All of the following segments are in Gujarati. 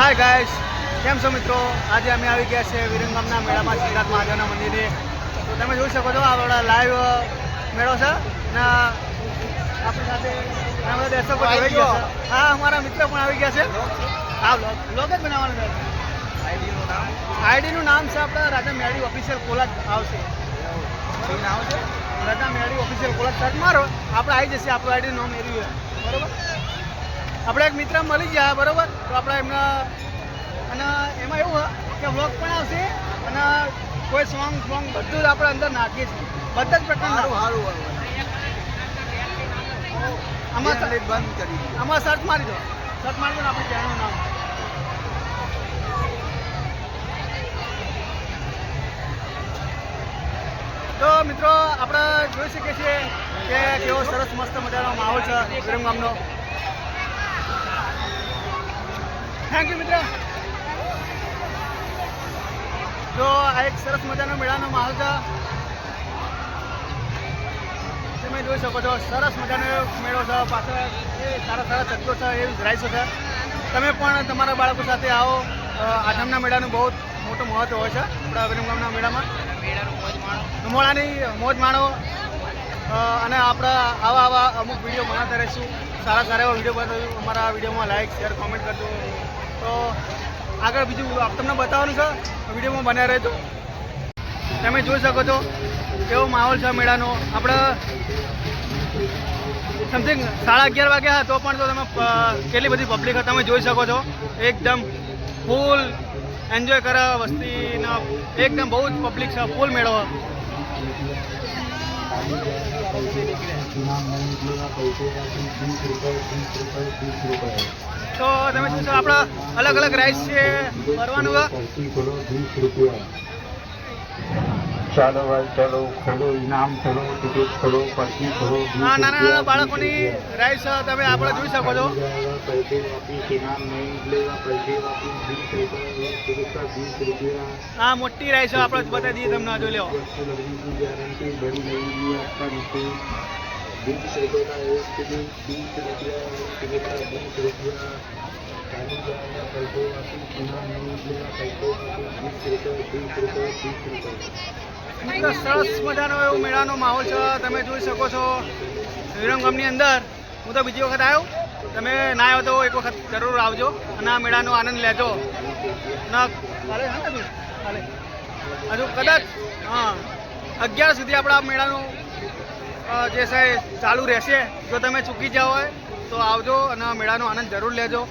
હાય ગાઈસ કેમ છો મિત્રો? આજે અમે આવી ગયા છે વિરંગામના મેળામાં શ્રીનાથ મહાદેવના મંદિરે. તો તમે જોઈ શકો છો આ આપણા લાઈવ મેળો છે. અને આપણી સાથે ઘણા બધા દર્શકો જોડાઈ ગયા છે. હા અમારા મિત્ર પણ આવી ગયા છે. હા બ્લોગ જ બનાવવાનું છે. આઈડીનું નામ છે આપણા રાજા મેળી ઓફિશિયલ કોલાજ આવશે શું નામ છે? Raja Meli official collage search મારો. આપણે આવી જશે આપણું આઈડી નામ એર્યું. બરોબર? આપણે એક મિત્ર મળી ગયા બરોબર? તો આપણે એમના અને એમાં એવું કે વ્લોગ પણ આવશે અને કોઈ સોંગ સોંગ બધું જ આપણે અંદર નાખીએ છીએ. બધા જ પ્રકારનું. સારું સારું આમાં બંધ કરી આમાં સર્ચ મારી દો. સર્ચ મારી દો ને આપણી ચેનલનું નામ. તો મિત્રો આપણે જોઈ શકીએ છીએ કે કેવો સરસ મસ્ત મજાનો માહોલ છે વિરમગામનો. થેન્ક યુ મિત્ર. તો આ એક સરસ મજાનો મેળાનો માહોલ છે. તમે જોઈ શકો છો સરસ મજાનો મેળો છે. પાછળ એ સારા સારા ચક્કો છે એવી રાઈસો છે. તમે પણ તમારા બાળકો સાથે આવો. આઠમના મેળાનું બહુ મોટું મહત્વ હોય છે આપણા વિરમગામના મેળામાં. મોળાની મોજ માણો. અને આપણા આવા આવા અમુક વીડિયો બનાવતા રહીશું. સારા સારા એવા વીડિયો બનાવીશું અમારા વિડીયોમાં લાઈક શેર કોમેન્ટ કરજો. તો આગળ બીજું તમને બતાવવાનું છે. વિડીયોમાં બન્યા રહેજો. તમે જોઈ શકો છો કેવો માહોલ છે મેળાનો. આપણે સમથિંગ સાડા અગિયાર વાગ્યા તો પણ તો તમે કેટલી બધી પબ્લિક તમે જોઈ શકો છો. એકદમ ફૂલ એન્જોય કરે વસ્તીના, એકદમ બહુ જ પબ્લિક છે ફૂલ મેળો. તો તમે જોશો આપણા અલગ અલગ રાઈસ છે? ફરવાનું છે ચાલો ભાઈ ચલો ખોલો ઇનામ ખોલો ટિકિટ ખોલો પર્ચી ખોલો આ નાના નાના બાળકોની રાઈસ તમે આપણે જોઈ શકો છો पैसे वापिस इनाम नहीं मिलेगा पैसे वापिस बीस रुपये एक टिकट का बीस रुपया આ મોટી રાઈસ આપણે બતાવી દઈએ તમને જોઈ લો वस्तु लगने की गारंटी बड़ी लगेगी आपका नीचे बीस रुपये का एक टिकट बीस रुपया एक टिकट का बीस रुपया चालू जाएगा पैसे वापिस इनाम नहीं मिलेगा पैसे वापिस बीस रुपये बीस रुपये बीस रुपये મિત્રો સરસ મજાનો એવો મેળાનો માહોલ છે. તમે જોઈ શકો છો વિરમગામની અંદર. હું તો બીજી વખત આવ્યો. તમે ના આવ્યો તો એક વખત જરૂર આવજો અને આ મેળાનો આનંદ લેજો? હજુ? કદાચ, હા, અગિયાર સુધી આપણા મેળાનું જે છે ચાલુ રહેશે. જો તમે ચૂકી જાઓ હોય તો આવજો અને મેળાનો આનંદ જરૂર લેજો.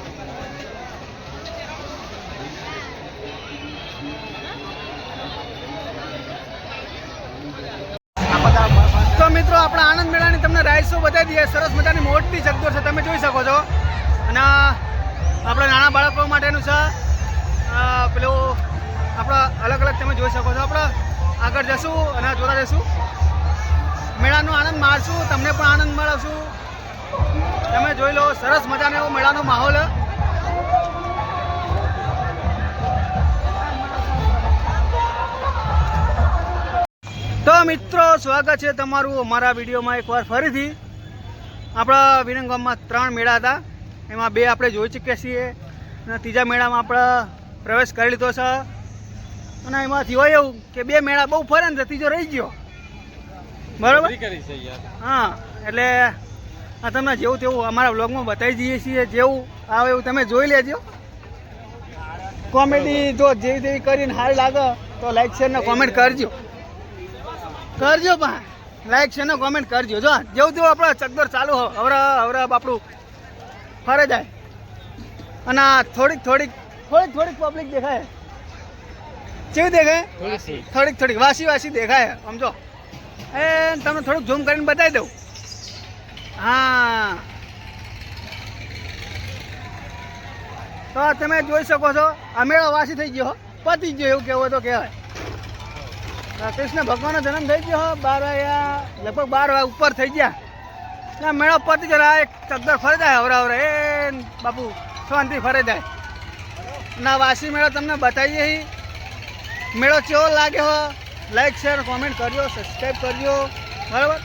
તો મિત્રો, આપણા આનંદ મેળાની તમને રાઈસો બતાવી દઈએ. સરસ મજાની મોટી જગદોર છે, તમે જોઈ શકો છો. અને આપણા નાના બાળકો માટેનું છે. પેલું આપણા અલગ અલગ તમે જોઈ શકો છો. આપણે આગળ જશું અને જોતા જઈશું. મેળાનો આનંદ માણશું, તમને પણ આનંદ મળશું. તમે જોઈ લો, સરસ મજાનો એવો મેળાનો માહોલ. તો મિત્રો સ્વાગત છે તમારું અમારા વિડીયોમાં એકવાર ફરીથી. આપણા વિરંગામમાં ત્રણ મેળા હતા. એમાં બે આપણે જોઈ ચૂક્યા છીએ અને ત્રીજા મેળામાં આપણે પ્રવેશ કરી લીધો છે. અને એમાંથી હોય એવું કે બે મેળા બહુ ફરે ને ત્રીજો રહી ગયો. બરાબર? હા એટલે આ તમને જેવું તેવું અમારા બ્લોગમાં બતાવી દઈએ છીએ જેવું આવે એવું તમે જોઈ લેજો. કોમેડી જો જેવી તેવી કરીને હાર લાગે તો લાઈક શેર ને કોમેન્ટ કરજો. કરજો પણ લાઈક છે ને કોમેન્ટ કરજો. જો જેવું તેવું આપણે ચકદર ચાલુ હો. હવરા આપણું ફરે જાય. અને થોડીક થોડીક થોડીક થોડીક પબ્લિક દેખાય. કેવી દેખાય? થોડીક થોડીક. વાસી વાસી દેખાય. સમજો એ તમને થોડુંક ઝૂમ કરીને બતાવી દઉં. હા. તો તમે જોઈ શકો છો. આ મેળો વાસી થઈ ગયો હો. પતી ગયો એવું કહેવું તો કહેવાય. કૃષ્ણ ભગવાનનો જન્મ થઈ ગયો. બાર વાગ્યા, લગભગ બાર વાગ્યા ઉપર થઈ ગયા. ના, મેળો પતી જરા એક ચક્કર ફરે જાય, હવરા એ, બાપુ, શાંતિ ફરે જાય. ના, વાસી મેળો તમને બતાવીએ મેળો કેવો લાગ્યો લાઈક શેર કોમેન્ટ કરજો સબસ્ક્રાઈબ કરજો. બરાબર?